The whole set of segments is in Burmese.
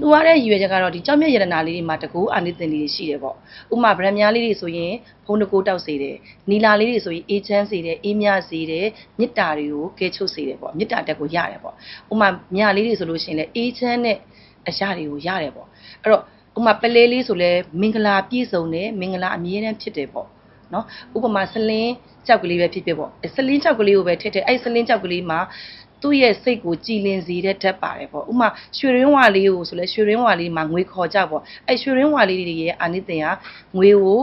လှူရတဲ့ရည်ရွယ်ချက်ကတော့ဒီကြောက်မြတ်ရတနာလေးတွေမှာတကူအာနိသင်လေးတွေရှိတယ်ပေါ့ဥပမာဗရမ်များလေးတွေဆိုရင်ဖုံးတကိုးတောက်စေတယ်နီလာလေးတွေဆိုရင်အေးချမ်းစေတယ်အေးမြစေတယ်မေတ္တာတွေကိုကဲချုပ်စေတယ်ပေါ့မေတ္တာတက်ကိုရတယ်ပေါ့ဥပမာမြလေးတွေဆိုလို့ရှိရင်လည်းအေးချမ်းတဲ့အရာတွေကိုရတယ်ပေါ့အဲ့တော့ဥပမာပလဲလေးဆိုလဲမင်္ဂလာပြည့်စုံတယ်မင်္ဂလာအမြဲတမ်းဖြစ်တယ်ပေါ့နော်ဥပမာဆလင်းကြောက်ကလေးပဲဖြစ်ဖြစ်ပေါ့ဆလင်းကြောက်ကလေးကိုပဲထည့်ထည့်အဲ့ဆလင်းကြောက်ကလေးမှာ သူ့ရဲ့စိတ်ကိုကြည်လင်စေတဲ့ဓာတ်ပါတယ်ပေါ့ဥပမာရွှေရင်းဝါလေးကိုဆိုလဲရွှေရင်းဝါလေးမှာငွေခေါ်ကြပေါ့အဲ့ရွှေရင်းဝါလေးတွေရဲ့အာနိသင်ဟာငွေကို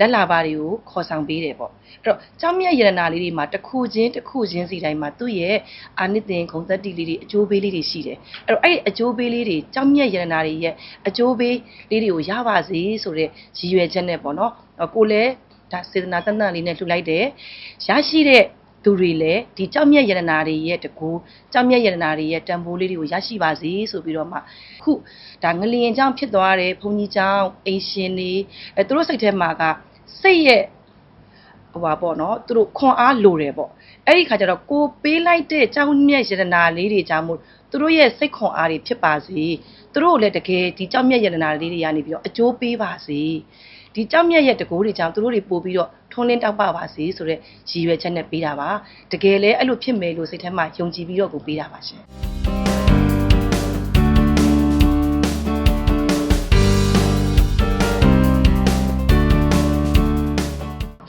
လက်လာပါတွေကိုခေါ်ဆောင်ပေးတယ်ပေါ့အဲ့တော့ကြောင်းမြတ်ယရနာလေးတွေမှာတစ်ခုချင်းတစ်ခုချင်းစီတိုင်းမှာသူ့ရဲ့အာနိသင်ဂုံသက်တိလေးတွေအကျိုးပေးလေးတွေရှိတယ်အဲ့တော့အဲ့ဒီအကျိုးပေးလေးတွေကြောင်းမြတ်ယရနာတွေရဲ့အကျိုးပေးလေးတွေကိုရပါစေဆိုတဲ့ရည်ရွယ်ချက်နဲ့ပေါ့နော်အဲ့ကိုလည်းဒါစေတနာတန်တန်လေးနဲ့လှူလိုက်တယ်ရရှိတဲ့ သူတွေလည်းဒီကြောက်မြတ်ယရနာတွေရဲ့တကူကြောက်မြတ်ယရနာတွေရဲ့တန်ဖိုးလေးတွေကိုရရှိပါစေဆိုပြီးတော့မှခုဒါငလျင်ကြောင့်ဖြစ်သွားတဲ့ဘုန်းကြီးကျောင်းအိမ်ရှင်တွေအဲသူတို့စိတ်ထဲမှာကစိတ်ရဲ့ဟိုပါပေါ့နော်သူတို့ခွန်အားလိုတယ်ပေါ့အဲ့ဒီခါကျတော့ကိုပေးလိုက်တဲ့ကြောက်မြတ်ယရနာလေးတွေကြောင့်မို့ သူတို့ရဲ့စိတ်ခွန်အားတွေဖြစ်ပါစေသူတို့လည်းတကယ်ဒီကြောက်မြတ်ယရနာလေးတွေကနေပြီးတော့အကျိုးပေးပါစေဒီကြောက်မြတ်ရဲ့တကူတွေကြောင့်သူတို့တွေပို့ပြီးတော့ထွန်းလင်းတောက်ပပါစေဆိုတဲ့ရည်ရွယ်ချက်နဲ့ပေးတာပါတကယ်လည်းအဲ့လိုဖြစ်မယ်လို့စိတ်ထဲမှာယုံကြည်ပြီးတော့ကိုပေးတာပါရှင်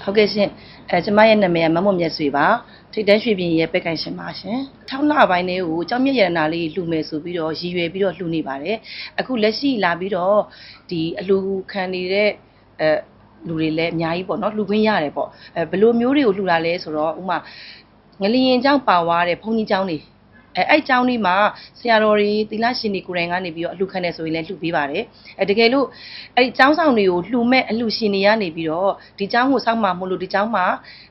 ဟုတ်ကဲ့ရှင်အဲကျမရဲ့နာမည်ကမမွန်မြတ်ဆွေပါ ထိတ်တန်းရွှေပြင်ရဲ့ပက်ကင်ရှင်ပါရှင်ထောင်းလပိုင်းလေးကိုကြောင်မြတ်ရတနာလေးလှူမယ်ဆိုပြီးတော့ရည်ရွယ်ပြီးတော့လှူနေပါတယ်အခုလက်ရှိလာပြီးတော့ဒီအလှူခံနေတဲ့အဲလူတွေလည်းအများကြီးပေါ့နော်လှူခွင့်ရတယ်ပေါ့အဲဘယ်လိုမျိုးတွေကိုလှူလာလဲဆိုတော့ဥမာငလျင်ကျောင်းပါဝါတဲ့ဘုန်းကြီးကျောင်းတွေ အဲအဲ့ကျောင်းလေးမှာဆရာတော်တွေသီလရှင်တွေကိုယ်တိုင်ကနေပြီးတော့အလှူခံနေဆိုရင်လည်းလှူပေးပါတယ်အဲတကယ်လို့အဲ့ဒီကျောင်းဆောင်တွေကိုလှူမဲ့အလှူရှင်တွေကနေပြီးတော့ဒီကျောင်းကိုစောင့်မှမလို့ဒီကျောင်းမှာ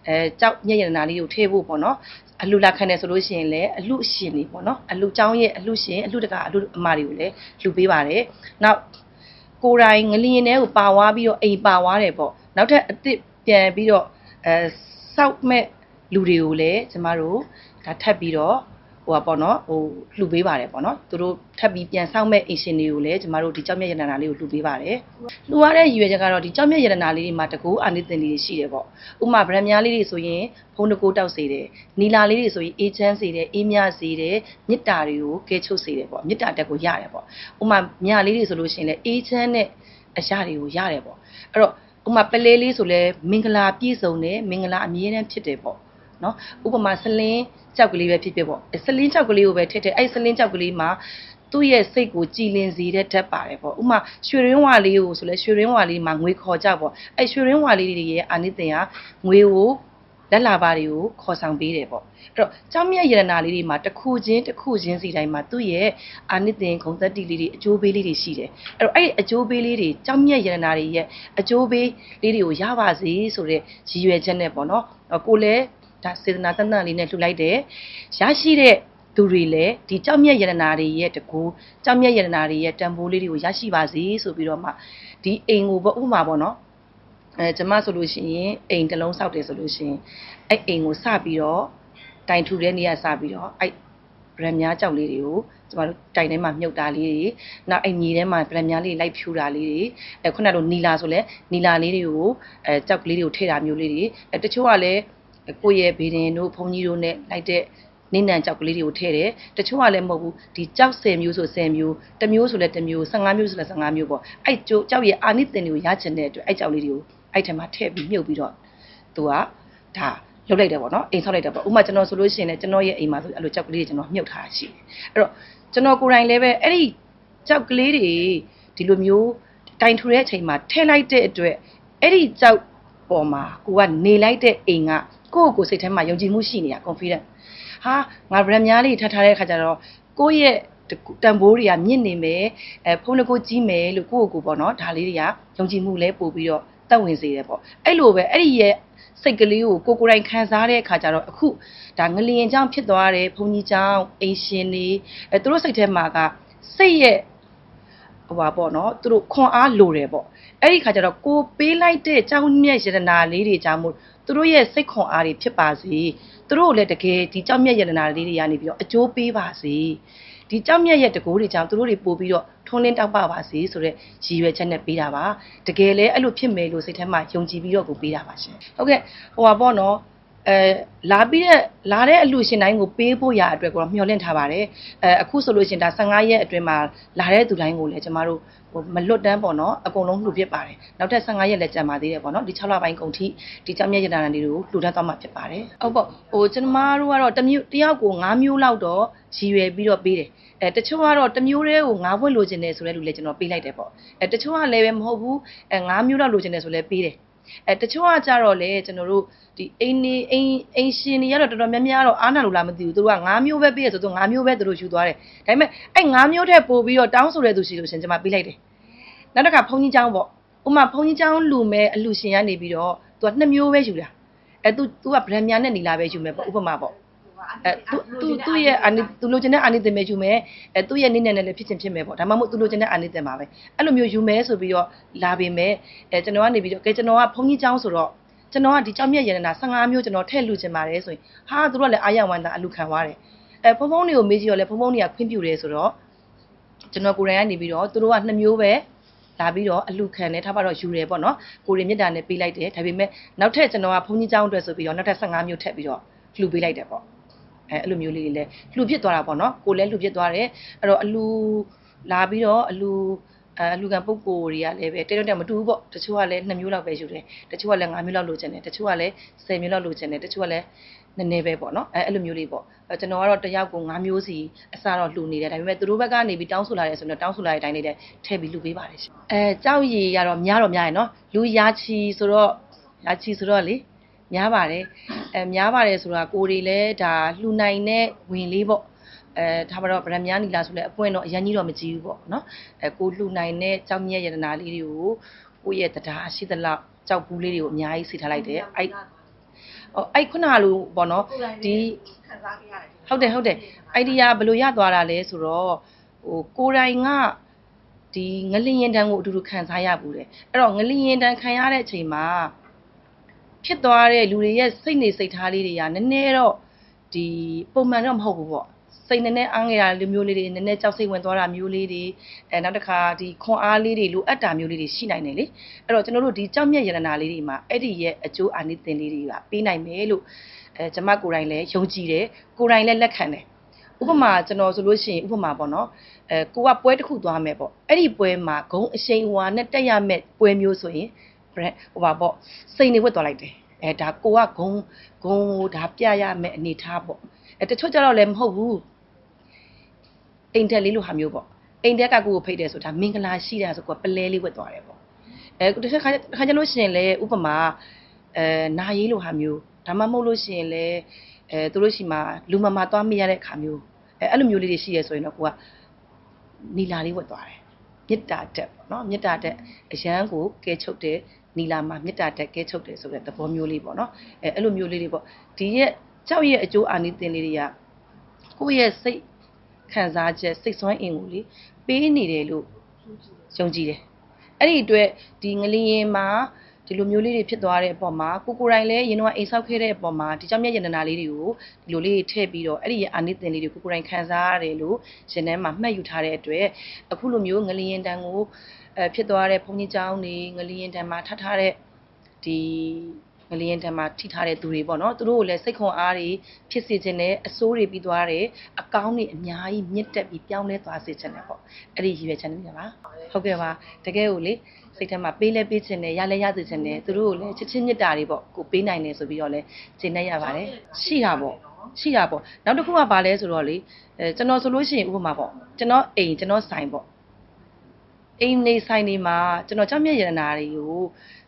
အဲကြောက်ညက်ရတနာလေးကိုထည့်ဖို့ပေါ့နော်အလှူလာခံနေဆိုလို့ရှိရင်လည်းအလှူရှင်တွေပေါ့နော်အလှူကျောင်းရဲ့အလှူရှင်အလှူတကအလှူအမတွေကိုလည်းလှူပေးပါတယ်နောက်ကိုယ်တိုင်ငလျင်ထဲကိုပါဝါပြီးတော့အိမ်ပါဝါတယ်ပေါ့နောက်ထပ်အစ်စ်ပြန်ပြီးတော့အဲစောက်မဲ့လူတွေကိုလည်းကျမတို့ဒါထပ်ပြီးတော့ ဟိုပါပေါ့နော်ဟိုလှူပေးပါတယ်ပေါ့နော်သူတို့ထပ်ပြီးပြန်ဆောက်မဲ့အင်ရှင်တွေကိုလည်းကျမတို့ဒီကြောက်မြတ်ရတနာလေးကိုလှူပေးပါတယ်လှူရတဲ့ရည်ရွယ်ချက်ကတော့ဒီကြောက်မြတ်ရတနာလေးတွေမှာတကူအာနိသင်လေးတွေရှိတယ်ပေါ့ဥပမာဗရမ်များလေးတွေဆိုရင်ဖုံးတကိုးတောက်စေတယ်နီလာလေးတွေဆိုရင်အေးချမ်းစေတယ်အေးမြစေတယ်မေတ္တာတွေကိုကဲချုပ်စေတယ်ပေါ့မေတ္တာတက်ကိုရတယ်ပေါ့ဥပမာမြလေးတွေဆိုလို့ရှိရင်လည်းအေးချမ်းတဲ့အရာတွေကိုရတယ်ပေါ့အဲ့တော့ဥပမာပလဲလေးဆိုလဲမင်္ဂလာပြည့်စုံတယ်မင်္ဂလာအမြဲတမ်းဖြစ်တယ်ပေါ့နော်ဥပမာဆလင်း ကြောက်ကလေးပဲဖြစ်ဖြစ်ပေါ့ဆလင်းကြောက်ကလေးကိုပဲထည့်ထည့်အဲ့ဆလင်းကြောက်ကလေးမှာသူ့ရဲ့စိတ်ကိုကြည်လင်စေတဲ့ဓာတ်ပါတယ်ပေါ့ဥပမာရွှေရင်းဝါလေးကိုဆိုလဲရွှေရင်းဝါလေးမှာငွေခေါ်ကြပေါ့အဲ့ရွှေရင်းဝါလေးတွေရဲ့အာနိသင်ဟာငွေကိုလက်လာပါတွေကိုခေါ်ဆောင်ပေးတယ်ပေါ့အဲ့တော့ကြောင်းမြတ်ယရနာလေးတွေမှာတစ်ခုချင်းတစ်ခုချင်းစီတိုင်းမှာသူ့ရဲ့အာနိသင်ဂုံသက်တိလေးတွေအကျိုးပေးလေးတွေရှိတယ်အဲ့တော့အဲ့ဒီအကျိုးပေးလေးတွေကြောင်းမြတ်ယရနာတွေရဲ့အကျိုးပေးလေးတွေကိုရပါစေဆိုတဲ့ရည်ရွယ်ချက်နဲ့ပေါ့နော်ကိုလည်း ဒါစေတနာတန်တန်လေးနဲ့လှူလိုက်တယ်ရရှိတဲ့သူတွေလည်းဒီကြောက်မြတ်ယရနာတွေရဲ့တကူကြောက်မြတ်ယရနာတွေရဲ့တန်ဖိုးလေးတွေကိုရရှိပါစေဆိုပြီးတော့မှဒီအိမ်ကိုပေါ့ဥပမာပေါ့နော်အဲကျမဆိုလို့ရှိရင်အိမ်တစ်လုံးဆောက်တယ်ဆိုလို့ရှိရင်အဲ့အိမ်ကိုစပြီးတော့တိုင်ထူတဲ့နေရာစပြီးတော့အဲ့ဗရမ်များကြောက်လေးတွေကိုကျမတို့တိုင်ထဲမှာမြုပ်တာလေးတွေနောက်အဲ့ညီထဲမှာဗရမ်များလေးလိုက်ဖြူတာလေးတွေအဲခုနကလိုနီလာဆိုလဲနီလာလေးတွေကိုအဲကြောက်ကလေးတွေကိုထည့်တာမျိုးလေးတွေအဲတချို့ကလည်း ကိုယ့်ရဲ့ဘေးဒင်တို့ဘုံကြီးတို့နဲ့လိုက်တဲ့နင်းနံကြောက်ကလေးတွေကိုထည့်တယ်တချို့ကလည်းမဟုတ်ဘူးဒီကြောက်10မျိုးဆို10မျိုးတစ်မျိုးဆိုလည်းတစ်မျိုး15မျိုးဆိုလည်း15မျိုးပေါ့အဲ့ကြောက်ရဲ့အာနိသင်တွေကိုရချင်တဲ့အတွက်အဲ့ကြောက်လေးတွေကိုအဲ့ထဲမှာထည့်ပြီးမြုပ်ပြီးတော့သူကဒါလုတ်လိုက်တယ်ပေါ့နော်အိမ်ဆောက်လိုက်တယ်ပေါ့ဥပမာကျွန်တော်ဆိုလို့ရှိရင်လည်းကျွန်တော်ရဲ့အိမ်မှာဆိုအဲ့လိုကြောက်ကလေးတွေကျွန်တော်မြုပ်ထားတာရှိတယ်အဲ့တော့ကျွန်တော်ကိုယ်တိုင်လည်းပဲအဲ့ဒီကြောက်ကလေးတွေဒီလိုမျိုးတိုင်ထူတဲ့အချိန်မှာထည့်လိုက်တဲ့အတွက်အဲ့ဒီကြောက်ပေါ်မှာကိုကနေလိုက်တဲ့အိမ်က ကိုယ့်ကိုယ်စိတ်ထဲမှာယုံကြည်မှုရှိနေတာ confident ဟာငါ brand များလေးထပ်ထားတဲ့အခါကျတော့ကိုယ့်ရဲ့တန်ဖိုးတွေကမြင့်နေမယ်အဲဖုန်းတကိုကြီးမယ်လို့ကိုယ့်ကိုယ်ပေါ့နော်ဒါလေးတွေကယုံကြည်မှုလဲပို့ပြီးတော့တက်ဝင်စေတယ်ပေါ့အဲ့လိုပဲအဲ့ဒီရဲ့စိတ်ကလေးကိုကိုကိုယ်တိုင်ခံစားတဲ့အခါကျတော့အခုဒါငလျင်ကြောင့်ဖြစ်သွားတဲ့ဘုန်းကြီးကျောင်းအိမ်ရှင်တွေအဲသူတို့စိတ်ထဲမှာကစိတ်ရဲ့ဟိုပါပေါ့နော်သူတို့ခွန်အားလိုတယ်ပေါ့အဲ့ဒီခါကျတော့ကိုပေးလိုက်တဲ့ကြောင်းမြတ်ရတနာလေးတွေကြောင့်မို့ သူတို့ရဲ့စိတ်ခွန်အားတွေဖြစ်ပါစေသူတို့လည်းတကယ်ဒီကြောင်းမြတ်ရတနာလေးတွေကနေပြီးတော့အကျိုးပေးပါစေဒီကြောက်မြတ်ရဲ့တကိုးတွေကြောင့်သူတို့တွေပို့ပြီးတော့ထွန်းလင်းတောက်ပပါစေဆိုတော့ရည်ရွယ်ချက်နဲ့ပေးတာပါတကယ်လဲအဲ့လိုဖြစ်မယ်လို့စိတ်ထဲမှာယုံကြည်ပြီးတော့ကိုပေးတာပါရှင်ဟုတ်ကဲ့ဟိုပါပေါ့နော် အဲလာပြီးတဲ့လာတဲ့အလှရှင်တိုင်းကိုပေးဖို့ရအတွက်ကိုတော့မျှော်လင့်ထားပါတယ်အဲအခုဆိုလို့ရှရင်ဒါ15ရက်အတွင်းမှာလာတဲ့သူတိုင်းကိုလည်းကျမတို့ဟိုမလွတ်တမ်းပေါ့နော်အကုန်လုံးလှူပစ်ပါတယ်နောက်ထပ်15ရက်လည်းကြာပါသေးတယ်ပေါ့နော်ဒီ6လပိုင်းကုန်ထိဒီကြောင်မြတ်ရတနာတွေကိုလှူဒန်းသွားမှာဖြစ်ပါတယ်ဟုတ်ပေါ့ဟိုကျမတို့ကတော့တစ်မျိုးတစ်ယောက်ကို9မျိုးလောက်တော့ရည်ရွယ်ပြီးတော့ပေးတယ်အဲတချို့ကတော့တစ်မျိုးတည်းကို9ဘွဲ့လိုချင်တယ်ဆိုတဲ့လူလည်းကျွန်တော်ပေးလိုက်တယ်ပေါ့အဲတချို့ကလည်းပဲမဟုတ်ဘူးအဲ9မျိုးလောက်လိုချင်တယ်ဆိုလည်းပေးတယ် အဲတချို့ကကြတော့လေကျွန်တော်တို့ဒီအိမ်နေအိမ်အိမ်ရှင်တွေကတော့တော်တော်များများတော့အားနာလို့လားမသိဘူးသူတို့က9မျိုးပဲပေးရဆိုသူ9မျိုးပဲသူတို့ယူသွားတယ်ဒါပေမဲ့အဲ့9မျိုးထက်ပိုပြီးတော့တောင်းဆိုတဲ့သူရှိလို့ရှင်ကျွန်မပေးလိုက်တယ်နောက်တစ်ခါဘုန်းကြီးเจ้าပေါ့ဥမာဘုန်းကြီးเจ้าလူမဲ့အလူရှင်ကနေပြီးတော့သူက2မျိုးပဲယူတာအဲသူသူကဗရန်များနဲ့နေလာပဲယူမယ်ပေါ့ဥပမာပေါ့ အဲသူသူ့ရဲ့အာနိသူလိုချင်တဲ့အာနိသင်ပဲယူမယ်အဲသူ့ရဲ့နိနဲ့နဲ့လည်းဖြစ်ချင်းဖြစ်မယ်ပေါ့ဒါမှမဟုတ်သူလိုချင်တဲ့အာနိသင်ပါပဲအဲ့လိုမျိုးယူမယ်ဆိုပြီးတော့လာပေမဲ့အဲကျွန်တော်ကနေပြီးတော့ကဲကျွန်တော်ကဘုန်းကြီးကျောင်းဆိုတော့ကျွန်တော်ကဒီကြောက်မြက်ရတနာ15မျိုးကျွန်တော်ထည့်လူချင်ပါတယ်ဆိုရင်ဟာသူတို့ကလည်းအာရဝန်တာအလူခံသွားတယ်အဲဖုံဖုံတွေကိုမေးကြည့်တော့လေဖုံဖုံတွေကခွင့်ပြုတယ်ဆိုတော့ကျွန်တော်ကိုယ်တိုင်ကနေပြီးတော့သူတို့က2မျိုးပဲလာပြီးတော့အလှခံနဲ့ထားပါတော့ယူတယ်ပေါ့နော်ကိုရီမြစ်တာနဲ့ပေးလိုက်တယ်ဒါပေမဲ့နောက်ထပ်ကျွန်တော်ကဘုန်းကြီးကျောင်းအတွက်ဆိုပြီးတော့နောက်ထပ်15မျိုးထပ်ပြီးတော့လှူပေးလိုက်တယ်ပေါ့ အဲအဲ့လိုမျိုးလေးတွေလည်းလှူဖြစ်သွားတာပေါ့နော်ကိုလည်းလှူဖြစ်သွားတယ်အဲ့တော့အလူလာပြီးတော့အလူအဲအလူကပုံကိုတွေကလည်းပဲတဲတော့တက်မတူဘူးပေါ့တချို့ကလည်း2မျိုးလောက်ပဲယူတယ်တချို့ကလည်း5မျိုးလောက်လိုချင်တယ်တချို့ကလည်း10မျိုးလောက်လိုချင်တယ်တချို့ကလည်းနည်းနည်းပဲပေါ့နော်အဲအဲ့လိုမျိုးလေးပေါ့အဲကျွန်တော်ကတော့တယောက်ကို5မျိုးစီအစားတော့လှူနေတယ်ဒါပေမဲ့သူတို့ဘက်ကနေပြီးတောင်းဆိုလာတယ်ဆိုတော့တောင်းဆိုလာတဲ့အတိုင်းလေးတည်းထည့်ပြီးလှူပေးပါတယ်ရှင်အဲကြောက်ရည်ကတော့များတော့များရယ်နော်လူရာချီဆိုတော့ရာချီဆိုတော့လေ များပါတယ်အဲများပါတယ်ဆိုတာကိုတွေလည်းဒါလှူနိုင်တဲ့ဝင်လေးပေါ့အဲဒါမှတော့ဗရမ်များနီလာဆိုလဲအပွင့်တော့အရင်ကြီးတော့မကြည့်ဘူးပေါ့နော်အဲကိုလှူနိုင်တဲ့ကြောက်မြက်ရတနာလေးတွေကိုကိုယ့်ရဲ့တရားရှိသလောက်ကြောက်ဘူးလေးတွေကိုအများကြီးစီထားလိုက်တယ်အဲ့ဟိုအဲ့ခုနလိုပေါ့နော်ဒီခံစားခဲ့ရတယ်ဟုတ်တယ်ဟုတ်တယ်အိုင်ဒီယာဘယ်လိုရသွားတာလဲဆိုတော့ဟိုကိုယ်တိုင်ကဒီငလျင်တန်းကိုအတူတူခံစားရဘူးတယ်အဲ့တော့ငလျင်တန်းခံရတဲ့အချိန်မှာ ဖြစ်သွားတဲ့လူတွေရဲ့စိတ်နေစိတ်ထားလေးတွေကနည်းနည်းတော့ဒီပုံမှန်တော့မဟုတ်ဘူးပေါ့စိတ်နည်းနည်းအားငယ်ရလူမျိုးလေးတွေနည်းနည်းကြောက်စိတ်ဝင်သွားတာမျိုးလေးတွေအဲနောက်တစ်ခါဒီခွန်အားလေးတွေလိုအပ်တာမျိုးလေးတွေရှိနိုင်တယ်လေအဲ့တော့ကျွန်တော်တို့ဒီကြောက်မြက်ရတနာလေးတွေမှာအဲ့ဒီရဲ့အကျိုးအာနိသင်လေးတွေကပေးနိုင်မယ်လို့အဲကျွန်မကိုယ်တိုင်လည်းယုံကြည်တယ်ကိုယ်တိုင်လည်းလက်ခံတယ်ဥပမာကျွန်တော်ဆိုလို့ရှိရင်ဥပမာပေါ့နော်အဲကိုကပွဲတစ်ခုသွားမယ်ပေါ့အဲ့ဒီပွဲမှာဂုံအရှိန်အဝါနဲ့တက်ရမဲ့ပွဲမျိုးဆိုရင် brand ဟိုပါပေါ့စိန်နေဝတ်သွားလိုက်တယ်အဲဒါကိုကဂုံဂုံကိုဒါပြရမဲ့အနေထားပေါ့အဲတချို့ကျတော့လည်းမဟုတ်ဘူးအိမ်တက်လေးလိုဟာမျိုးပေါ့အိမ်တက်ကကိုကိုဖိတ်တယ်ဆိုတာမင်္ဂလာရှိတာဆိုကိုကပလဲလေးဝတ်သွားတယ်ပေါ့အဲတစ်ခါတစ်ခါကျလို့ရှိရင်လည်းဥပမာအဲနာရေးလိုဟာမျိုးဒါမှမဟုတ်လို့ရှိရင်လည်းအဲသူတို့ရှိမှလူမမာသွားမိရတဲ့အခါမျိုးအဲအဲ့လိုမျိုးလေးတွေရှိရဆိုရင်တော့ကိုကနီလာလေးဝတ်သွားတယ်မေတ္တာတက်ပေါ့နော်မေတ္တာတက်အရန်ကိုကဲချုပ်တယ် နီလာမှာမေတ္တာတက်ကဲချုပ်တယ်ဆိုတဲ့သဘောမျိုးလေးပေါ့နော်အဲအဲ့လိုမျိုးလေးတွေပေါ့ဒီရဲ့ကြောက်ရဲ့အကျိုးအာနိသင်လေးတွေကကိုယ့်ရဲ့စိတ်ခံစားချက်စိတ်ဆွမ်းအင်ကိုလေပေးနေတယ်လို့ယုံကြည်တယ်အဲ့ဒီအတွက်ဒီငလျင်မှာဒီလိုမျိုးလေးတွေဖြစ်သွားတဲ့အပေါ်မှာကိုကိုယ်တိုင်လည်းရင်တော့အိမ်ဆောက်ခဲ့တဲ့အပေါ်မှာဒီကြောင့်မြတ်ရတနာလေးတွေကိုဒီလိုလေးထည့်ပြီးတော့အဲ့ဒီရဲ့အာနိသင်လေးတွေကိုကိုကိုယ်တိုင်ခံစားရတယ်လို့ရှင်ထဲမှာမှတ်ယူထားတဲ့အတွက်အခုလိုမျိုးငလျင်တန်ကို အဲဖြစ်သွားတဲ့ဘုန်းကြီးကျောင်းတွေငလျင်တန်မှာထပ်ထားတဲ့ဒီငလျင်တန်မှာထိထားတဲ့သူတွေပေါ့နော်သူတို့ကိုလည်းစိတ်ခွန်အားတွေဖြစ်စေခြင်းနဲ့အစိုးတွေပြီးသွားတယ်အကောင်းတွေအများကြီးမြင့်တက်ပြီးပြောင်းလဲသွားစေခြင်းနဲ့ပေါ့အဲ့ဒီရည်ရွယ်ချက်နဲ့ပြပါဟုတ်ကဲ့ပါတကယ်ကိုလေစိတ်ထဲမှာပေးလဲပေးခြင်းနဲ့ရလဲရစေခြင်းနဲ့သူတို့ကိုလည်းချစ်ချင်းမြတ်တာတွေပေါ့ကိုပေးနိုင်တယ်ဆိုပြီးတော့လဲရှင်းနေရပါတယ်ရှိတာပေါ့ရှိတာပေါ့နောက်တစ်ခုကဘာလဲဆိုတော့လေအဲကျွန်တော်ဆိုလို့ရှိရင်ဥပမာပေါ့ကျွန်တော်အိမ်ကျွန်တော်ဆိုင်ပေါ့ အိမ်နေဆိုင်နေမှာကျွန်တော်ကြောက်မြတ်ရတနာတွေကို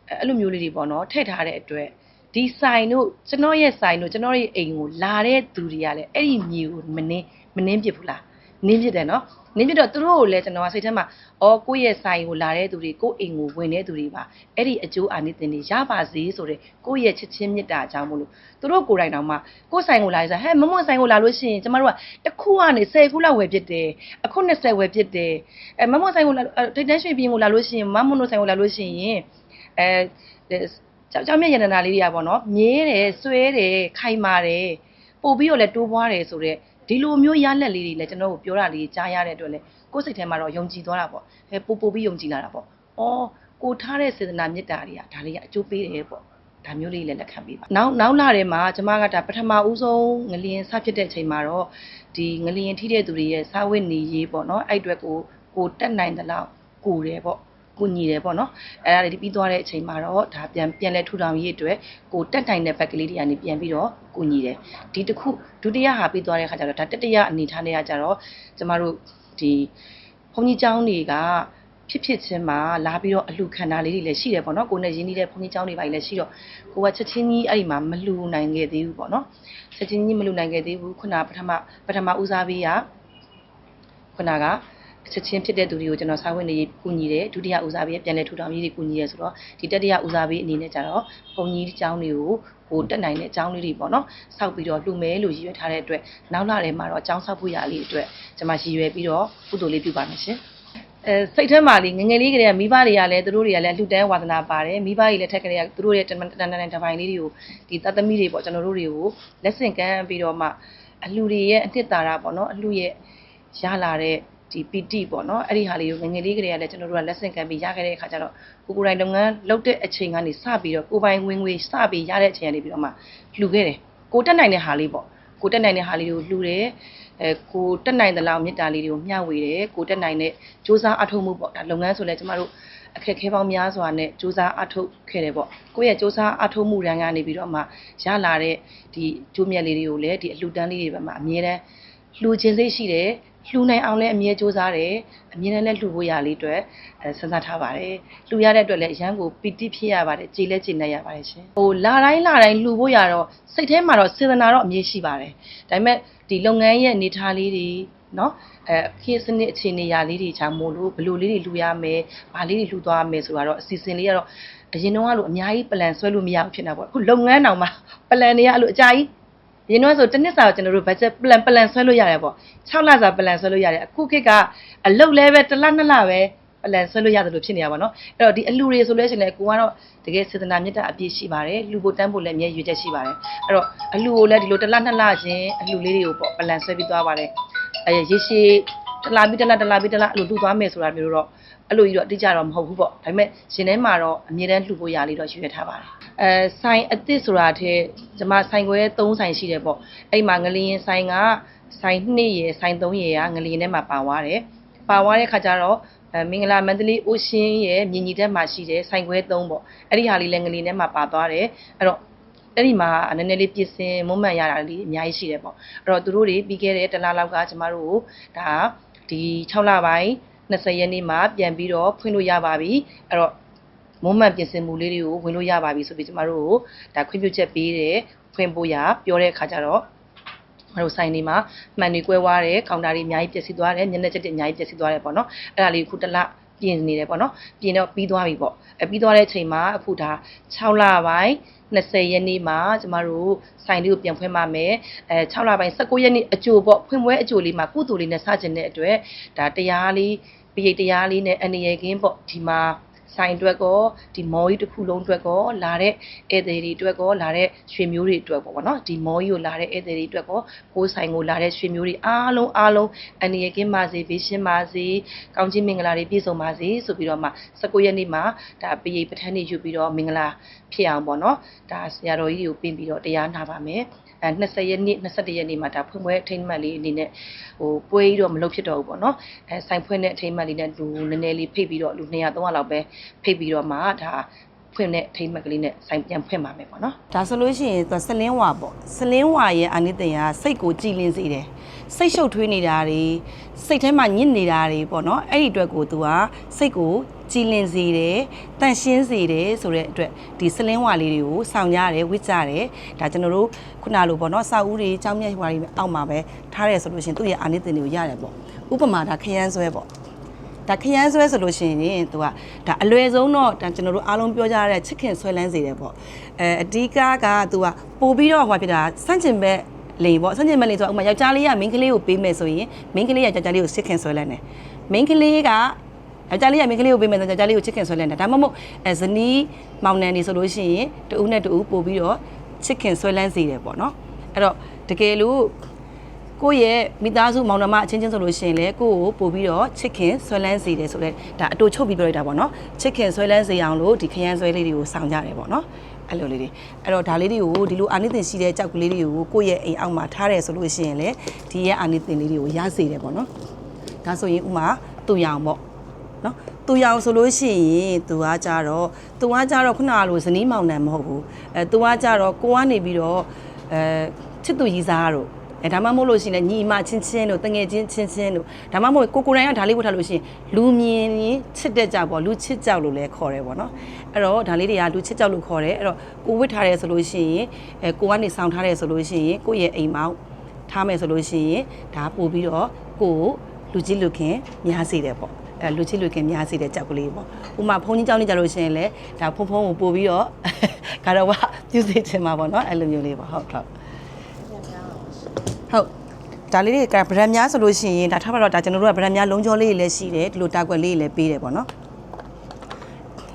အဲအဲ့လိုမျိုးလေးတွေပေါ့နော်ထည့်ထားတဲ့အတွက်ဒီဆိုင်တို့ကျွန်တော်ရဲ့ဆိုင်တို့ကျွန်တော်ရဲ့အိမ်ကိုလာတဲ့သူတွေကလည်းအဲ့ဒီမြေကိုမနှင်းမနှင်းပြစ်ဘူးလားနင်းပြစ်တယ်နော် နင်းပြစ်တော့သူတို့ကိုလည်းကျွန်တော်ကစိတ်ထဲမှာအော်ကိုယ့်ရဲ့ဆိုင်ကိုလာတဲ့သူတွေကိုယ့်အိမ်ကိုဝင်တဲ့သူတွေပါအဲ့ဒီအကျိုးအာနိသင်တွေရပါစေဆိုတဲ့ကိုယ့်ရဲ့ချစ်ချင်းမေတ္တာအကြောင်းမို့လို့သူတို့ကိုယ်တိုင်တောင်မှကိုယ့်ဆိုင်ကိုလာရစားဟဲ့မမွန်ဆိုင်ကိုလာလို့ရှိရင်ကျမတို့ကတစ်ခုကနေ10ခုလောက်ဝယ်ဖြစ်တယ်အခု20ဝယ်ဖြစ်တယ်အဲမမွန်ဆိုင်ကိုလာထိတ်တန်းရွှေပြင်းကိုလာလို့ရှိရင်မမွန်တို့ဆိုင်ကိုလာလို့ရှိရင်အဲကြောက်ကြောက်မြက်ရတနာလေးတွေကပေါ့နော်မြဲတယ်ဆွဲတယ်ခိုင်မာတယ်ပို့ပြီးတော့လည်းတိုးပွားတယ်ဆိုတော့ ဒီလိုမျိုးရလက်လေးတွေလည်းကျွန်တော်တို့ပြောတာလေးကြားရတဲ့အတွက်လည်းကိုယ်စိတ်ထဲမှာတော့ယုံကြည်သွားတာပေါ့အဲပို့ပို့ပြီးယုံကြည်လာတာပေါ့အော်ကိုထားတဲ့စေတနာမေတ္တာတွေကဒါလေးကအကျိုးပေးတယ်ပေါ့ဒါမျိုးလေးလည်းလက်ခံပေးပါနောက်နောက်လာထဲမှာကျမကဒါပထမဦးဆုံးငလျင်စဖြစ်တဲ့အချိန်မှာတော့ဒီငလျင်ထိတဲ့သူတွေရဲ့စာဝတ်နေရေးပေါ့နော်အဲ့အတွက်ကိုကိုတက်နိုင်တဲ့လောက်ကိုတယ်ပေါ့ ကိုညီတယ်ပေါ့နော်အဲ့ဒါလေးပြီးသွားတဲ့အချိန်မှာတော့ဒါပြန်ပြန်လဲထူထောင်ရေးအတွက်ကိုတက်နိုင်တဲ့ဘက်ကလေးတွေကနေပြန်ပြီးတော့ကိုညီတယ်ဒီတစ်ခုဒုတိယဟာပြီးသွားတဲ့ခါကျတော့ဒါတတိယအနေထားနဲ့ကကြတော့ကျမတို့ဒီဘုန်းကြီးကျောင်းတွေကဖြစ်ဖြစ်ချင်းမှာလာပြီးတော့အလှခံတာလေးတွေလည်းရှိတယ်ပေါ့နော်ကိုနဲ့ရင်းနှီးတဲ့ဘုန်းကြီးကျောင်းတွေပါလည်းရှိတော့ကိုကချက်ချင်းကြီးအဲ့ဒီမှာမလှူနိုင်ခဲ့သေးဘူးပေါ့နော်ချက်ချင်းကြီးမလှူနိုင်ခဲ့သေးဘူးခုနပထမပထမဦးစားပေးကခုနက ချက်ချင်းဖြစ်တဲ့သူတွေကိုကျွန်တော်စာဝင်နေကူညီတယ်ဒုတိယဦးစားပေးပြန်လဲထူထောင်ရေးတွေကူညီရဲဆိုတော့ဒီတတိယဦးစားပေးအနေနဲ့ကျတော့ဘုံကြီးကျောင်းတွေကိုဟိုတက်နိုင်တဲ့အကြောင်းလေးတွေပေါ့နော်စောက်ပြီးတော့လှူမဲလို့ရည်ရွယ်ထားတဲ့အတွက်နောက်လာထဲမှာတော့အကြောင်းဆောက်ဖို့ရလေးအတွက်ကျွန်မရည်ရွယ်ပြီးတော့ကုသိုလ်လေးပြုပါမယ်ရှင်အဲစိတ်ထဲမှာလေငငယ်လေးကလေးကမိဘတွေကလည်းသူတို့တွေကလည်းလှူဒန်းဝါသနာပါတယ်မိဘတွေလည်းထက်ကလေးကသူတို့ရဲ့တန်တန်တန်တန်တပိုင်းလေးတွေကိုဒီသတ်သမီးတွေပေါ့ကျွန်တော်တို့တွေကိုလက်ဆင့်ကမ်းပြီးတော့မှအလှူတွေရဲ့အနှစ်သာရပေါ့နော်အလှူရဲ့ရလာတဲ့ ဒီပီတိပေါ့နော်အဲ့ဒီဟာလေးကိုငငယ်လေးကလေးကလည်းကျွန်တော်တို့ကလက်ဆင့်ကမ်းပြီးရခဲ့တဲ့အခါကျတော့ကိုကိုယ်တိုင်လုပ်ငန်းလုပ်တဲ့အချိန်ကနေစပြီးတော့ကိုယ်ပိုင်ဝင်ငွေစပြီးရတဲ့အချိန်ကနေပြီးတော့မှလှူခဲ့တယ်ကိုတက်နိုင်တဲ့ဟာလေးပေါ့ကိုတက်နိုင်တဲ့ဟာလေးကိုလှူတယ်အဲကိုတက်နိုင်တဲ့လောက်မေတ္တာလေးတွေကိုမျှဝေတယ်ကိုတက်နိုင်တဲ့စူးစမ်းအထောက်မှုပေါ့ဒါလုပ်ငန်းဆိုလဲကျမတို့အခက်ခဲပေါင်းများစွာနဲ့စူးစမ်းအထောက်ခဲ့တယ်ပေါ့ကိုယ့်ရဲ့စူးစမ်းအထောက်မှုရန်ကနေပြီးတော့မှရလာတဲ့ဒီကျိုးမြတ်လေးတွေကိုလည်းဒီအလှူဒန်းလေးတွေဘက်မှာအမြဲတမ်းလှူခြင်းစိတ်ရှိတယ် လှူနိုင်အောင်လည်းအမြဲစူးစမ်းတယ်အမြဲတမ်းလည်းလှူဖို့ရလေးအတွက်အဲစဉ်းစားထားပါတယ်လှူရတဲ့အတွက်လည်းအရန်ကိုပီတိဖြစ်ရပါတယ်ကြည်လဲကြည်နေရပါတယ်ရှင်ဟိုလာတိုင်းလာတိုင်းလှူဖို့ရတော့စိတ်ထဲမှာတော့စေတနာတော့အမြဲရှိပါတယ်ဒါပေမဲ့ဒီလုပ်ငန်းရဲ့အနေထားလေးတွေနော်အဲခေတ်စနစ်အခြေအနေရာလေးတွေချာမို့လို့ဘယ်လိုလေးတွေလှူရမယ်ဘာလေးတွေလှူသွားမယ်ဆိုတော့အစီအစဉ်လေးကတော့အရင်တော့ကလို့အများကြီး plan ဆွဲလို့မရဘူးဖြစ်နေတာပေါ့အခုလုပ်ငန်းတောင်မှ plan တွေကအဲ့လိုအကြာကြီး ရင်းတော့ဆိုတစ်နှစ်စာကျွန်တော်တို့ budget plan plan ဆွဲလို့ရတယ်ပေါ့6လစာ plan ဆွဲလို့ရတယ်အခုခေတ်ကအလုပ်လဲပဲတစ်လနှစ်လပဲ plan ဆွဲလို့ရတယ်လို့ဖြစ်နေတာပေါ့နော်အဲ့တော့ဒီအလှူတွေဆိုလို့ရှိရင်လည်းကိုကတော့တကယ်စေတနာမေတ္တာအပြည့်ရှိပါတယ်လှူဖို့တန်းဖို့လည်းအမြဲရွေးချက်ရှိပါတယ်အဲ့တော့အလှူကိုလည်းဒီလိုတစ်လနှစ်လချင်းအလှူလေးတွေကိုပေါ့ plan ဆွဲပြီးသွားပါတယ်အဲရေရှည်တစ်လားပြီးတစ်လားတစ်လားပြီးတစ်လားအဲ့လိုလှူသွားမယ်ဆိုတာမျိုးတော့ အဲ့လိုကြီးတော့အတိအကျတော့မဟုတ်ဘူးပေါ့ဒါပေမဲ့ရှင်ထဲမှာတော့အမြဲတမ်းလှူဖို့ရလေးတော့ရွေးထားပါတယ်အဲဆိုင်အစ်စ်ဆိုတာတဲ့ကျမဆိုင်ခွဲ3ဆိုင်ရှိတယ်ပေါ့အဲ့မှာငလျင်ဆိုင်ကဆိုင်2ရယ်ဆိုင်3ရယ်ကငလျင်ထဲမှာပါသွားတယ်ပါသွားတဲ့ခါကျတော့အဲမင်္ဂလာမန္တလေးအိုရှင်းရဲ့မြင်ကြီးတက်မှာရှိတယ်ဆိုင်ခွဲ3ပေါ့အဲ့ဒီဟာလေးလည်းငလျင်ထဲမှာပါသွားတယ်အဲ့တော့အဲ့ဒီမှာနည်းနည်းလေးပြင်ဆင်မွမ်းမံရတာလေးအများကြီးရှိတယ်ပေါ့အဲ့တော့သူတို့တွေပြီးခဲ့တဲ့တစ်လလောက်ကကျမတို့ကိုဒါဒီ6လပိုင်း 20ရက်နေ့မှာပြန်ပြီးတော့ဖွင့်လို့ရပါပြီအဲ့တော့မွမ်းမံပြင်ဆင်မှုလေးတွေကိုဝင်လို့ရပါပြီဆိုပြီးကျမတို့ကိုဒါခွင့်ပြုချက်ပေးတယ်ဖွင့်ဖို့ရပြောတဲ့အခါကျတော့မတို့ဆိုင်နေမှာမှန်တွေကွဲသွားတယ်ကောင်တာတွေအများကြီးပျက်စီးသွားတယ်မျက်နှာချက်တွေအများကြီးပျက်စီးသွားတယ်ပေါ့နော်အဲ့ဒါလေးခုတစ်လပြင်နေတယ်ပေါ့နော်ပြင်တော့ပြီးသွားပြီပေါ့အဲပြီးသွားတဲ့အချိန်မှာအခုဒါ6လပိုင်း20ရက်နေ့မှာကျမတို့ဆိုင်လေးကိုပြန်ဖွင့်ပါမယ်အဲ6လပိုင်း19ရက်နေ့အကြိုပေါ့ဖွင့်ပွဲအကြိုလေးမှာကုသိုလ်လေးနဲ့စကျင်တဲ့အတွက်ဒါတရားလေး ပိရိတ်တရားလေးနဲ့အနေရကင်းပေါ့ဒီမှာ ဆိုင်အတွက်ကောဒီမော်ကြီးတစ်ခုလုံးအတွက်ကောလာတဲ့ဧည့်သည်တွေအတွက်ကောလာတဲ့ရွှေမျိုးတွေအတွက်ပေါ့ဗောနော်ဒီမော်ကြီးကိုလာတဲ့ဧည့်သည်တွေအတွက်ကောကိုးဆိုင်ကိုလာတဲ့ရွှေမျိုးတွေအားလုံးအားလုံးအနေရကင်းပါစေဘေးရှင်းပါစေကောင်းချီးမင်္ဂလာတွေပြည့်စုံပါစေဆိုပြီးတော့မှ19ရက်နေ့မှာဒါပိရိတ်ပဋ္ဌာန်းတွေယူပြီးတော့မင်္ဂလာဖြစ်အောင်ပေါ့နော်ဒါဆရာတော်ကြီးတွေကိုပြင်ပြီးတော့တရားနာပါမယ်အဲ20ရက်နေ့21ရက်နေ့မှာဒါဖွင့်ပွဲအထိမ်းအမှတ်လေးအနေနဲ့ဟိုပွဲကြီးတော့မလုပ်ဖြစ်တော့ဘူးပေါ့နော်အဲဆိုင်ဖွင့်တဲ့အထိမ်းအမှတ်လေးနဲ့လူနည်းနည်းလေးဖိတ်ပြီးတော့လူ200 300လောက်ပဲဖိတ်ပြီးတော့မှဒါဖွင့်တဲ့အထိမ်းအမှတ်ကလေးနဲ့ဆိုင်ပြန်ဖွင့်ပါမယ်ပေါ့နော်ဒါဆိုလို့ရှိရင်သူကစလင်းဝါပေါ့စလင်းဝါရဲ့အာနိသင်ကစိတ်ကိုကြည်လင်စေတယ်စိတ်ရှုပ်ထွေးနေတာတွေစိတ်ထဲမှာညစ်နေတာတွေပေါ့နော်အဲ့ဒီအတွက်ကိုသူကစိတ်ကိုကြည်လင်စေတယ်တန့်ရှင်းစေတယ်ဆိုတဲ့အတွက်ဒီစလင်းဝါလေးတွေကိုစောင့်ကြတယ်ဝစ်ကြတယ်ဒါကျွန်တော်တို့ခုနလိုပေါ့နော်စာဦးတွေကြောင်းမြတ်ဟွာတွေအောက်မှာပဲထားရဲဆိုလို့ရှိရင်သူ့ရဲ့အာနိသင်တွေကိုရတယ်ပေါ့ဥပမာဒါခရမ်းဆွဲပေါ့ ဒါခရမ်းဆွဲဆိုလို့ရှိရင်သူကဒါအလွယ်ဆုံးတော့ဒါကျွန်တော်တို့အားလုံးပြောကြရတဲ့ချစ်ခင်ဆွဲလန်းစေတယ်ပေါ့အဲအဓိကကသူကပို့ပြီးတော့ဟိုဖြစ်တာစန့်ကျင်ဘက်လိန်ပေါ့စန့်ကျင်ဘက်လိန်ဆိုတော့ဥပမာယောက်ျားလေးကမိန်းကလေးကိုပေးမယ်ဆိုရင်မိန်းကလေးကယောက်ျားလေးကိုချစ်ခင်ဆွဲလန်းတယ်မိန်းကလေးကယောက်ျားလေးကမိန်းကလေးကိုပေးမယ်ဆိုတော့ယောက်ျားလေးကိုချစ်ခင်ဆွဲလန်းတယ်ဒါမှမဟုတ်အဲဇနီးမောင်နှံနေဆိုလို့ရှိရင်တူဦးနဲ့တူဦးပို့ပြီးတော့ချစ်ခင်ဆွဲလန်းစေတယ်ပေါ့နော်အဲ့တော့တကယ်လို့ ကိုယ့်ရဲ့မိသားစုမောင်နှမအချင်းချင်းဆိုလို့ရှိရင်လေကိုယ့်ကိုပို့ပြီးတော့ချစ်ခင်ဆွဲလန်းစေတယ်ဆိုတော့ဒါအတူချုပ်ပြီးပြောလိုက်တာပေါ့နော်ချစ်ခင်ဆွဲလန်းစေအောင်လို့ဒီခရမ်းဆွဲလေးတွေကိုစောင့်ကြတယ်ပေါ့နော်အဲ့လိုလေးတွေအဲ့တော့ဒါလေးတွေကိုဒီလိုအာနိသင်ရှိတဲ့ကြောက်ကလေးတွေကိုကိုယ့်ရဲ့အိမ်အောက်မှာထားတယ်ဆိုလို့ရှိရင်လေဒီရဲ့အာနိသင်လေးတွေကိုရစေတယ်ပေါ့နော်ဒါဆိုရင်ဥမာတူရအောင်ပေါ့နော်တူရအောင်ဆိုလို့ရှိရင်သူကကြတော့သူကကြတော့ခုနကလိုဇနီးမောင်နှံမဟုတ်ဘူးအဲသူကကြတော့ကိုကနေပြီးတော့အဲချစ်သူရည်စားတို့ အဲဒါမှမဟုတ်လို့ရှိရင်လည်းညီမချင်းချင်းတို့တငယ်ချင်းချင်းချင်းတို့ဒါမှမဟုတ်ကိုကိုယ်တိုင်ကဒါလေးဝတ်ထားလို့ရှိရင်လူမြင်ရင်ချစ်တဲ့ကြောက်ပေါ့လူချစ်ကြောက်လို့လည်းခေါ်တယ်ပေါ့နော်အဲ့တော့ဒါလေးတွေကလူချစ်ကြောက်လို့ခေါ်တယ်အဲ့တော့ကိုဝတ်ထားတယ်ဆိုလို့ရှိရင်အဲကိုကနေစောင့်ထားတယ်ဆိုလို့ရှိရင်ကိုယ့်ရဲ့အိမ်မောက်ထားမယ်ဆိုလို့ရှိရင်ဒါပို့ပြီးတော့ကိုကိုလူကြီးလူခင်များစေတယ်ပေါ့အဲလူချစ်လူခင်များစေတဲ့ကြောက်ကလေးပေါ့ဥမာဖုန်းကြီးကြောင်းနေကြလို့ရှိရင်လည်းဒါဖုန်းဖုန်းကိုပို့ပြီးတော့ကတော့ဝပြုစေချင်မှာပေါ့နော်အဲ့လိုမျိုးလေးပေါ့ဟုတ်ဟုတ် ဟုတ်ဒါလေးတွေကဗရန်များဆိုလို့ရှိရင်ဒါထားပါတော့ဒါကျွန်တော်တို့ကဗရန်များလုံးကြောလေးတွေလည်းရှိတယ်ဒီလိုတာကွက်လေးတွေလည်းပေးတယ်ပေါ့နော်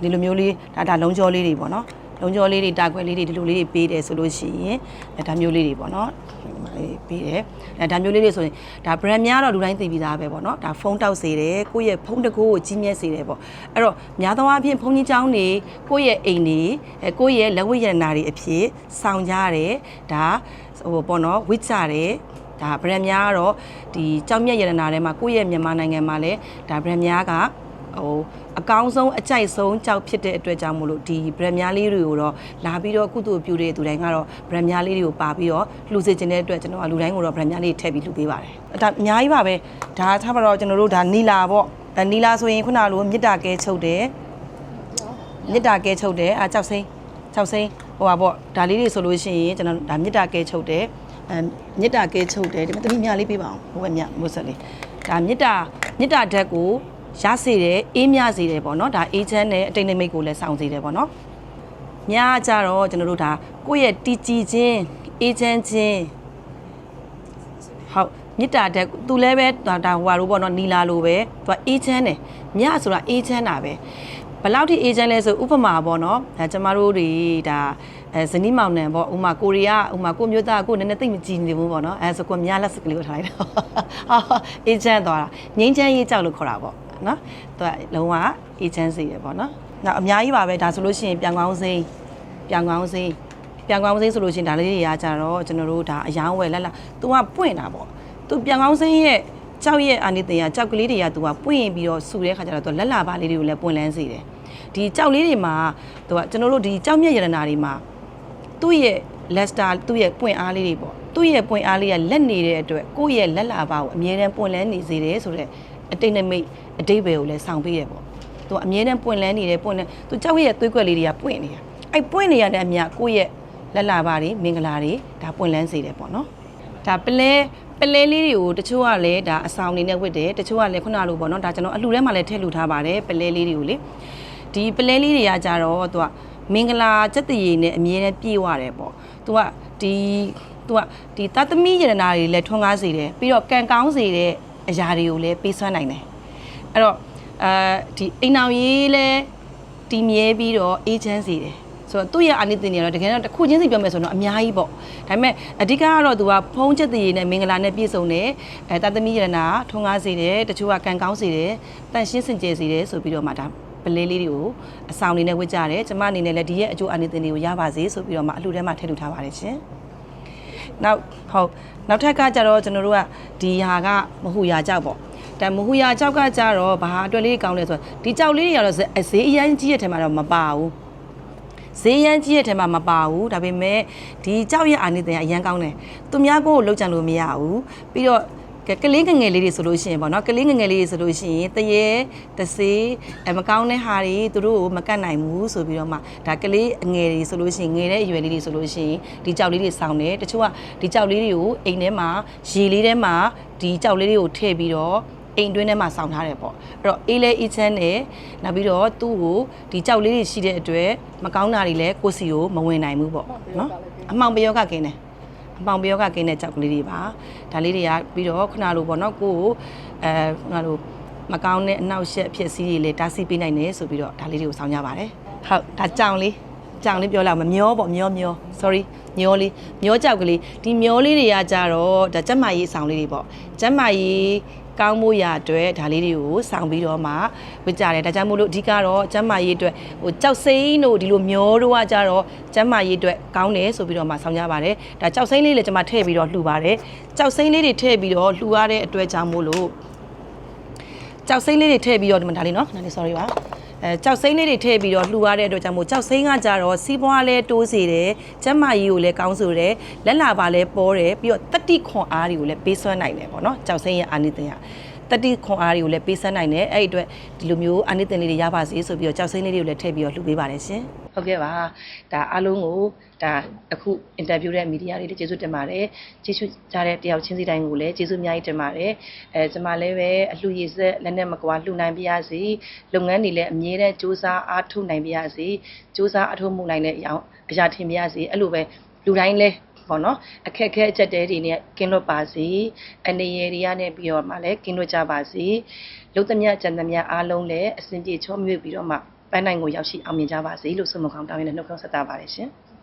ဒီလိုမျိုးလေးဒါဒါလုံးကြောလေးတွေပေါ့နော်လုံးကြောလေးတွေတာကွက်လေးတွေဒီလိုလေးတွေပေးတယ်ဆိုလို့ရှိရင်အဲဒါမျိုးလေးတွေပေါ့နော်ဒီမှာလေးပေးတယ်အဲဒါမျိုးလေးတွေဆိုရင်ဒါဗရန်များတော့လူတိုင်းသိပြီးသားပဲပေါ့နော်ဒါဖုန်းတောက်စေတယ်ကိုယ့်ရဲ့ဖုန်းတကူကိုကြီးမြဲစေတယ်ပေါ့အဲ့တော့များသောအားဖြင့်ဖုန်းကြီးเจ้าတွေကိုယ့်ရဲ့အိမ်တွေအဲကိုယ့်ရဲ့လက်ဝတ်ရတနာတွေအဖြစ်ဆောင်ကြရတယ်ဒါ ဟိုပေါ့နော်ဝစ်ကြတယ်ဒါဗရန်များကတော့ဒီကြောင်မြတ်ရတနာထဲမှာကိုယ့်ရဲ့မြန်မာနိုင်ငံမှာလည်းဒါဗရန်များကဟိုအကောင်းဆုံးအကြိုက်ဆုံးကြောက်ဖြစ်တဲ့အတွက်ကြောင့်မို့လို့ဒီဗရန်များလေးတွေကိုတော့လာပြီးတော့ကုသိုလ်ပြုတဲ့သူတိုင်းကတော့ဗရန်များလေးတွေကိုပါပြီးတော့လှူစေခြင်းတဲ့အတွက်ကျွန်တော်ကလူတိုင်းကိုတော့ဗရန်များလေးထည့်ပြီးလှူပေးပါတယ်ဒါအများကြီးပါပဲဒါထားပါတော့ကျွန်တော်တို့ဒါနီလာပေါ့အဲနီလာဆိုရင်ခုနလိုမြစ်တာကဲချုပ်တယ်မြစ်တာကဲချုပ်တယ်အာကြောက်စိမ့်ကြောက်စိမ့် ဟိုပါပေါ့ဒါလေးတွေဆိုလို့ရှိရင်ကျွန်တော်ဒါမြစ်တာကဲချုပ်တယ်အဲမြစ်တာကဲချုပ်တယ်ဒီမှာတတိမြလေးပေးပါအောင်ဟိုဘက်မြမို့ဆက်လေးဒါမြစ်တာမြစ်တာဓာတ်ကိုရစေတယ်အေးမြစေတယ်ပေါ့နော်ဒါအေးချမ်းနဲ့အတိတ်နိမိတ်ကိုလည်းစောင့်စေတယ်ပေါ့နော်မြားကြတော့ကျွန်တော်တို့ဒါကိုယ့်ရဲ့တီကြည်ခြင်းအေးချမ်းခြင်းဟုတ်မြစ်တာဓာတ်သူလည်းပဲဒါဒါဟိုဟာလိုပေါ့နော်နီလာလိုပဲသူကအေးချမ်းတယ်မြားဆိုတာအေးချမ်းတာပဲ ဘယ်လောက်ထိအေးချမ်းလဲဆိုဥပမာပေါ့နော်အဲကျမတို့တွေဒါအဲဇနီးမောင်နှံပေါ့ဥမာကိုရီးယားဥမာကိုမျိုးသားကိုနည်းနည်းသိမ့်မကြည့်နေဘူးပေါ့နော်အဲဆိုကိုမြားလက်စကလေးကိုထားလိုက်တော့ဟာအေးချမ်းသွားတာငိမ့်ချမ်းရေးကြောက်လို့ခေါ်တာပေါ့နော်သူကလုံးဝအေးချမ်းစေတယ်ပေါ့နော်နောက်အများကြီးပါပဲဒါဆိုလို့ရှိရင်ပြန်ကောင်းစိမ့်ပြန်ကောင်းစိမ့်ပြန်ကောင်းစိမ့်ဆိုလို့ရှိရင်ဒါလေးတွေကကြတော့ကျွန်တော်တို့ဒါအယောင်းဝယ်လက်လာသူကပွင့်တာပေါ့သူပြန်ကောင်းစိမ့်ရဲ့ကြောက်ရဲ့အာနိသင်ကကြောက်ကလေးတွေကသူကပွင့်ပြီးတော့ဆူတဲ့ခါကျတော့သူလက်လာပါလေးတွေကိုလည်းပွင့်လန်းစေတယ် ဒီကြောက်လေးတွေမှာသူကကျွန်တော်တို့ဒီကြောက်မြက်ရတနာတွေမှာသူ့ရဲ့လက်စတာသူ့ရဲ့ပွင့်အားလေးတွေပေါ့သူ့ရဲ့ပွင့်အားလေးကလက်နေတဲ့အတွက်ကိုယ့်ရဲ့လက်လာပါကိုအမြဲတမ်းပွင့်လန်းနေစေတယ်ဆိုတော့အတိတ်နဲ့မိတ်အတိတ်ပဲကိုလည်းဆောင်ပေးရပေါ့သူကအမြဲတမ်းပွင့်လန်းနေတယ်ပွင့်လန်းသူကြောက်ရဲ့သွေးကွက်လေးတွေကပွင့်နေတာအဲ့ပွင့်နေရတဲ့အမြကိုယ့်ရဲ့လက်လာပါတွေမင်္ဂလာတွေဒါပွင့်လန်းစေတယ်ပေါ့နော်ဒါပလဲပလဲလေးတွေကိုတချို့ကလည်းဒါအဆောင်နေနဲ့ဝတ်တယ်တချို့ကလည်းခုနလိုပေါ့နော်ဒါကျွန်တော်အလှထဲမှာလည်းထည့်လှူထားပါတယ်ပလဲလေးတွေကိုလေ ဒီပလဲလေးတွေကကြတော့သူကမင်္ဂလာစက်တရေနဲ့အမြဲတမ်းပြည့်ဝတယ်ပေါ့သူကဒီသူကဒီတသမီရတနာတွေလည်းထွန်းကားစေတယ်ပြီးတော့ကံကောင်းစေတဲ့အရာတွေကိုလည်းပေးစွမ်းနိုင်တယ်အဲ့တော့အဲဒီအိမ်အောင်ရေးလည်းတည်မြဲပြီးတော့အေးချမ်းစေတယ်ဆိုတော့သူ့ရဲ့အာနိသင်တွေကတော့တကယ်တော့တစ်ခုချင်းစီပြောမယ်ဆိုတော့အများကြီးပေါ့ဒါပေမဲ့အဓိကကတော့သူကဖုံးချက်တရေနဲ့မင်္ဂလာနဲ့ပြည့်စုံတယ်အဲတသမီရတနာထွန်းကားစေတယ်တချို့ကကံကောင်းစေတယ်တန်ရှင်းစင်ကြယ်စေတယ်ဆိုပြီးတော့မှဒါ ပလဲလေးတွေကိုအဆောင်အနေနဲ့ဝတ်ကြတယ်ကျမအနေနဲ့လည်းဒီရဲ့အကျိုးအနေသင်တွေကိုရပါစေဆိုပြီးတော့မှအလှူထဲမှာထည့်ထူထားပါတယ်ရှင်နောက်ဟုတ်နောက်ထပ်ကကြတော့ကျွန်တော်တို့ကဒီဟာကမဟူရာကြောက်ပေါ့ဒါမဟူရာကြောက်ကကြတော့ဘာအတွက်လေးကောင်းလဲဆိုတော့ဒီကြောက်လေးတွေကတော့ဈေးအရန်ကြီးရဲ့ထဲမှာတော့မပါဘူးဈေးရန်ကြီးရဲ့ထဲမှာမပါဘူးဒါပေမဲ့ဒီကြောက်ရဲ့အာနိသင်ကအရန်ကောင်းတယ်သူများကိုလှုပ်ကြံလို့မရဘူးပြီးတော့ ကဲကလေးငယ်ငယ်လေးတွေဆိုလို့ရှိရင်ပေါ့နော်ကလေးငယ်ငယ်လေးတွေဆိုလို့ရှိရင်တရေတစေးအမကောင်းတဲ့ဟာတွေသူတို့ကိုမကတ်နိုင်ဘူးဆိုပြီးတော့မှဒါကလေးအငယ်တွေဆိုလို့ရှိရင်ငယ်တဲ့အရွယ်လေးတွေဆိုလို့ရှိရင်ဒီကြောက်လေးတွေစောင်းတယ်တချို့ကဒီကြောက်လေးတွေကိုအိမ်ထဲမှာရေလေးထဲမှာဒီကြောက်လေးတွေကိုထည့်ပြီးတော့အိမ်တွင်းထဲမှာစောင်းထားတယ်ပေါ့အဲ့တော့အေးလဲအေးချမ်းတယ်နောက်ပြီးတော့သူ့ကိုဒီကြောက်လေးတွေရှိတဲ့အတွက်မကောင်းတာတွေလည်းကိုယ့်စီကိုမဝင်နိုင်ဘူးပေါ့နော်အမှောင်ပယောကကင်းတယ် အပေါင်ပြောကကင်းတဲ့ကြောက်ကလေးတွေပါဒါလေးတွေကပြီးတော့ခုနလိုပေါ့နော်ကိုကိုအဲခုနလိုမကောင်းတဲ့အနောက်ရှက်ဖြစ်စည်းတွေလည်းတားဆီးပေးနိုင်တယ်ဆိုပြီးတော့ဒါလေးတွေကိုဆောင်ကြပါတယ်ဟုတ်ဒါကြောင်လေးကြောင်လေးပြောလိုက်အောင်မျောပေါ့မျောမျော sorry မျောလေးမျောကြောက်ကလေးဒီမျောလေးတွေကကြတော့ဒါကျက်မကြီးအဆောင်လေးတွေပေါ့ကျက်မကြီး ကောင်းမှုရအတွက်ဒါလေးတွေကိုစောင့်ပြီးတော့မှဝစ်ကြတယ်ဒါကြောင့်မို့လို့အဓိကတော့ကျမ်းမာရေးအတွက်ဟိုကြောက်စိမ့်တို့ဒီလိုမျောတို့ကကြတော့ကျမ်းမာရေးအတွက်ကောင်းတယ်ဆိုပြီးတော့မှဆောင်ကြပါတယ်ဒါကြောက်စိမ့်လေးလည်းကျွန်မထည့်ပြီးတော့လှူပါတယ်ကြောက်စိမ့်လေးတွေထည့်ပြီးတော့လှူရတဲ့အတွက်ကြောင့်မို့လို့ကြောက်စိမ့်လေးတွေထည့်ပြီးတော့ဒီမှာဒါလေးနော်ဒါလေး sorry ပါ အဲကြောက်စိမ့်လေးတွေထည့်ပြီးတော့လှူရတဲ့အတွက်ကြောင့်မို့ကြောက်စိမ့်ကကြတော့စီးပွားလဲတိုးစေတယ်ကျန်းမာရေးကိုလည်းကောင်းဆိုတယ်လက်လာပါလဲပေါ်တယ်ပြီးတော့တတိခွန်အားတွေကိုလည်းပေးစွမ်းနိုင်တယ်ပေါ့နော်ကြောက်စိမ့်ရဲ့အာနိသင်က တတိခွန်အားတွေကိုလည်းပေးစွမ်းနိုင်တယ်အဲ့ဒီအတွက်ဒီလိုမျိုးအာနိသင်လေးတွေရပါစေဆိုပြီးတော့ကြောက်စိမ့်လေးတွေကိုလည်းထည့်ပြီးတော့လှူပေးပါတယ်ရှင်ဟုတ်ကဲ့ပါဒါအားလုံးကိုဒါအခုအင်တာဗျူးတဲ့မီဒီယာတွေကျေးဇူးတင်ပါတယ်ကျေးဇူးကြတဲ့တယောက်ချင်းစီတိုင်းကိုလည်းကျေးဇူးအများကြီးတင်ပါတယ်အဲကျွန်မလည်းပဲအလှရည်ဆက်လက်နဲ့မကွာလှူနိုင်ပါရစေလုပ်ငန်းတွေလည်းအမြဲတမ်းစူးစမ်းအားထုတ်နိုင်ပါရစေစူးစမ်းအားထုတ်မှုနိုင်တဲ့အရာအရာထင်ပါရစေအဲ့လိုပဲလူတိုင်းလဲ ပေါ့နော်အခက်အခဲအချက်တဲတွေနဲ့ကင်းလွတ်ပါစေအနေရတွေရနဲ့ပြီးတော့မှလည်းကင်းလွတ်ကြပါစေလုသမျှကျန်သမျှအားလုံးလည်းအစဉ်ပြေချောမြွေ့ပြီးတော့မှပန်းနိုင်ကိုရောက်ရှိအောင်မြင်ကြပါစေလို့ဆုမကောင်းတောင်းရတဲ့နှုတ်ခွန်းဆက်တာပါတယ်ရှင်။